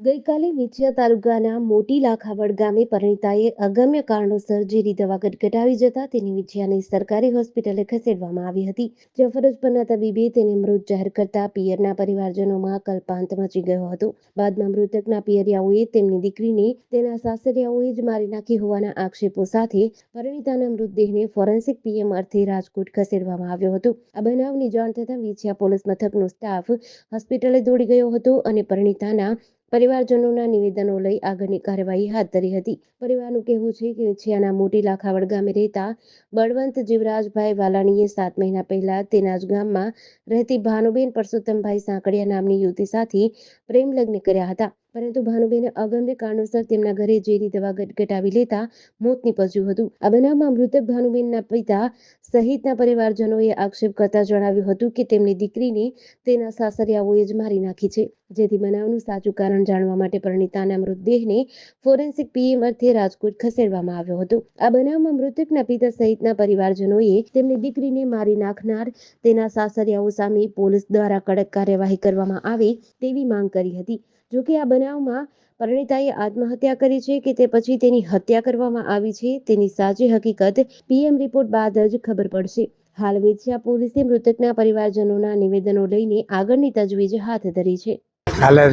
ગઈકાલે વિછિયા તાલુકાના મોટી લાખાવડ ગામે પરિણીતાએ અગમ્ય કારણોસર ઝેરી દવા ગટગટાવી જતા તેની વિછિયાની સરકારી હોસ્પિટલે ખસેડવામાં આવી હતી. જ્યાં ફરજ તબીબે તેને મૃત જાહેર કરતા પિયરના પરિવારજનોમાં કલ્પાંત મચી ગયો હતો. બાદમાં મૃતકના પિયરિયાઓએ તેમની દીકરીને તેના સાસરિયાઓએ જ મારી નાખી હોવાના આક્ષેપો સાથે પરિણીતાના મૃતદેહને ફોરેન્સિક પીએમ અર્થે રાજકોટ ખસેડવામાં આવ્યો હતો. આ બનાવની જાણ થતાં વિછિયા પોલીસ મથકનો સ્ટાફ હોસ્પિટલે દોડી ગયો હતો અને પરિણીતાના પરિવારજનોના નિવેદનો લઈ આગળની કાર્યવાહી હાથ ધરી હતી. પરિવારનું કહેવું છે કે છિયાના મોટી લાખાવડ ગામે રહેતા બળવંત જીવરાજભાઈ વાલાણીએ સાત મહિના પહેલા તેના જ ગામમાં રહેતી ભાનુબેન પરસોત્તમભાઈ સાંકળિયા નામની યુવતી સાથે પ્રેમ લગ્ન કર્યા હતા. પરંતુ ભાનુબેને અગમ્ય કારણોસર તેમના ઘરે ઝેરી દવા ગટગટાવી લેતા મોત નીપજ્યું હતું. આ બનાવમાં મૃતક ભાનુબેનના પિતા સહિતના પરિવારજનોએ આક્ષેપ કરતા જણાવ્યું હતું કે તેમની દીકરીને તેના સાસરિયાઓએ જ મારી નાખી છે. જેથી બનાવનું સાચું કારણ જાણવા માટે પરિણીતાના મૃતદેહને ફોરેન્સિક પીએમ અર્થે રાજકોટ ખસેડવામાં આવ્યો હતો. આ બનાવમાં મૃતકના પિતા સહિતના પરિવારજનોએ તેમની દીકરીને મારી નાખનાર તેના સાસરિયાઓ સામે પોલીસ દ્વારા કડક કાર્યવાહી કરવામાં આવે તેવી માંગ કરી હતી. જોકે આ બનાવમાં પરિણીતાએ આત્મહત્યા કરી છે કે તે પછી તેની હત્યા કરવામાં આવી છે, તેની સાચી હકીકત પીએમ રિપોર્ટ બાદ જ ખબર પડશે. હાલ વેચ્યા પોલીસે મૃતકના પરિવારજનોના નિવેદનો લઈને આગળની તજવીજ હાથ ધરી છે. કાલે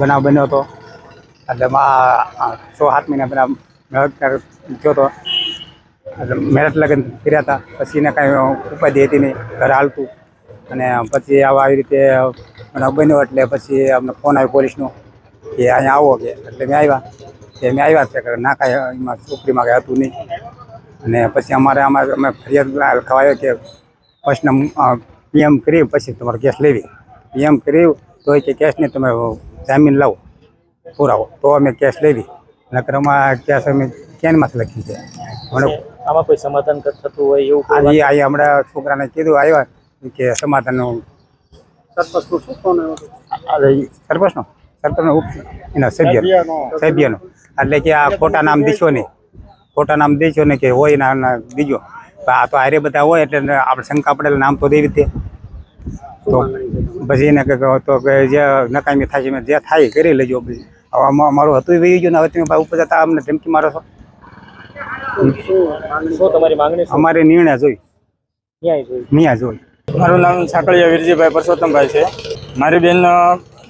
બનાવ બન્યો હતો. એટલે છ સાત મહિના પહેલા થયો હતો. મેરેજ લગ્ન કર્યા હતા. પછી એને કાંઈ ઉપાધિ હતી નહીં, ઘર હાલતું. અને પછી આવા આવી રીતે બનાવ બન્યો એટલે પછી અમને ફોન આવ્યો પોલીસનો કે અહીંયા આવો કે એટલે મેં આવ્યા. કે મેં આવ્યા છે ના કાંઈ એમાં છોકરીમાં કાંઈ હતું નહીં. અને પછી અમારે અમારે અમે ફરિયાદ લખાવાયો કે ફર્સ્ટના પીએમ કરી પછી તમારો કેસ લેવી. પીએમ કરી તો કે કેસને તમે જામીન લાવો પુરાવો. તો અમે કેસ લેવી. નકર અમારા કેસ અમે કેનમાંથી લખી છે. મને આમાં કોઈ સમાધાન થતું હોય એવું આજે હમણાં છોકરાને કીધું આવ્યા કે સમાધાનનું સરપંચનું શું ઈ સરપંચનો સરપંચનો ઉપ એના સભ્ય સભ્યનો. એટલે કે આ ખોટા નામ દીશો નહીં. ખોટા નામ દીશો ને કે હોય ના દીજો આ તો આરે બધા હોય એટલે આપણે શંકા પડેલ નામ તો દેવી તે. તો પછી એને કે તો કે જે નકામી થાય છે જે થાય કરી લેજો પછી. હવે અમારું હતું વહી ગયું ને હવે તમે પાછા ઉપર જતા અમને ધમકી મારો છો. અમારે નિર્ણય જોઈ. ક્યાંય જોઈ. નિયા જોઈ. મારું નામ સાંકળિયા વીરજીભાઈ પરસોત્તમભાઈ છે. મારી બેન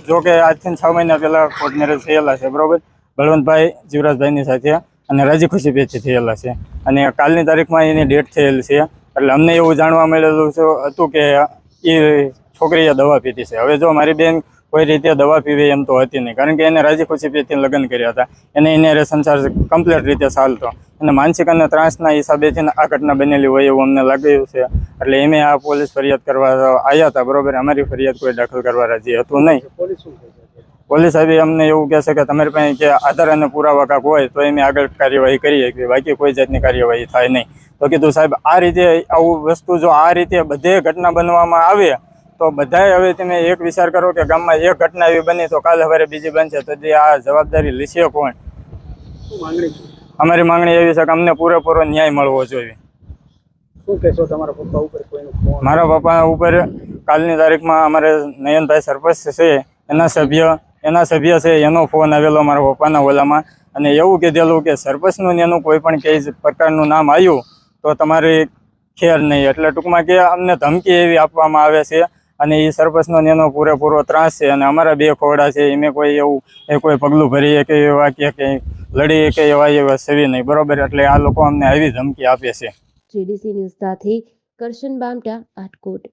જો કે આજથી છ મહિના પહેલાં કોર્ટ મેરેજ થયેલા છે, બરાબર? બળવંતભાઈ જીવરાજભાઈની સાથે અને રાજી ખુશી પેથી થયેલા છે. અને કાલની તારીખમાં એની ડેટ થયેલ છે. એટલે અમને એવું જાણવા મળેલું હતું કે એ છોકરીએ દવા પીધી છે. હવે જો મારી બેન કોઈ રીતે દવા પીવી એમ તો હતી નહીં. કારણ કે એને રાજી ખુશી પેથી લગ્ન કર્યા હતા. એને એને સંસાર કમ્પ્લીટ રીતે ચાલતો. અને માનસિક અને ત્રાસના હિસાબેથી આ ઘટના બનેલી હોય એવું અમને લાગ્યું છે. એટલે એમે આ પોલીસ ફરિયાદ કરવા આવ્યા હતા બરોબર? અમારી ફરિયાદ કોઈ દાખલ કરવા રાજી હતું નહીં. પોલીસ આવી અમને એવું કહે છે કે તમારી પાસે કે આધાર અને પુરાવા કાંક હોય તો એમ આગળ કાર્યવાહી કરીએ કે બાકી કોઈ જાતની કાર્યવાહી થાય નહીં. તો કીધું સાહેબ આ રીતે આવું વસ્તુ જો આ રીતે બધે ઘટના બનવામાં આવે તો બધાએ હવે તમે એક વિચાર કરો કે ગામમાં એક ઘટના એવી બની તો કાલે સવારે બીજી બનશે તો જે આ જવાબદારી લેશે કોણ? અમારી માંગણી એવી છે કે અમને પૂરેપૂરો ન્યાય મળવો જોઈએ. શું કહેશો તમારા પપ્પા ઉપર કોઈનો મારા પપ્પા ઉપર કાલની તારીખમાં અમારે નયનભાઈ સરપંચ છે, એના સભ્ય એના સભ્ય છે, એનો ફોન આવેલો મારા પપ્પાના ઓલામાં. અને એવું કીધેલું કે સરપંચનું એનું કોઈ પણ કઈ પ્રકારનું નામ આવ્યું, તો તમારે ખેર નહીં. એટલે ટૂંકમાં કે અમને ધમકી એવી આપવામાં આવે છે અને એ સરપંચનો એનો પૂરેપૂરો ત્રાસ છે અને અમારા બે ખોડા છે, એમે કોઈ એવું, એ કોઈ પગલું ભરીએ કે એવા કે કંઈ લડીએ કે એવા એવા સેવી નહીં. બરોબર? એટલે આ લોકો અમને આવી ધમકી આપે છે. જેડીસી ન્યૂઝ સાથે કરશન બામટા આટકોટ.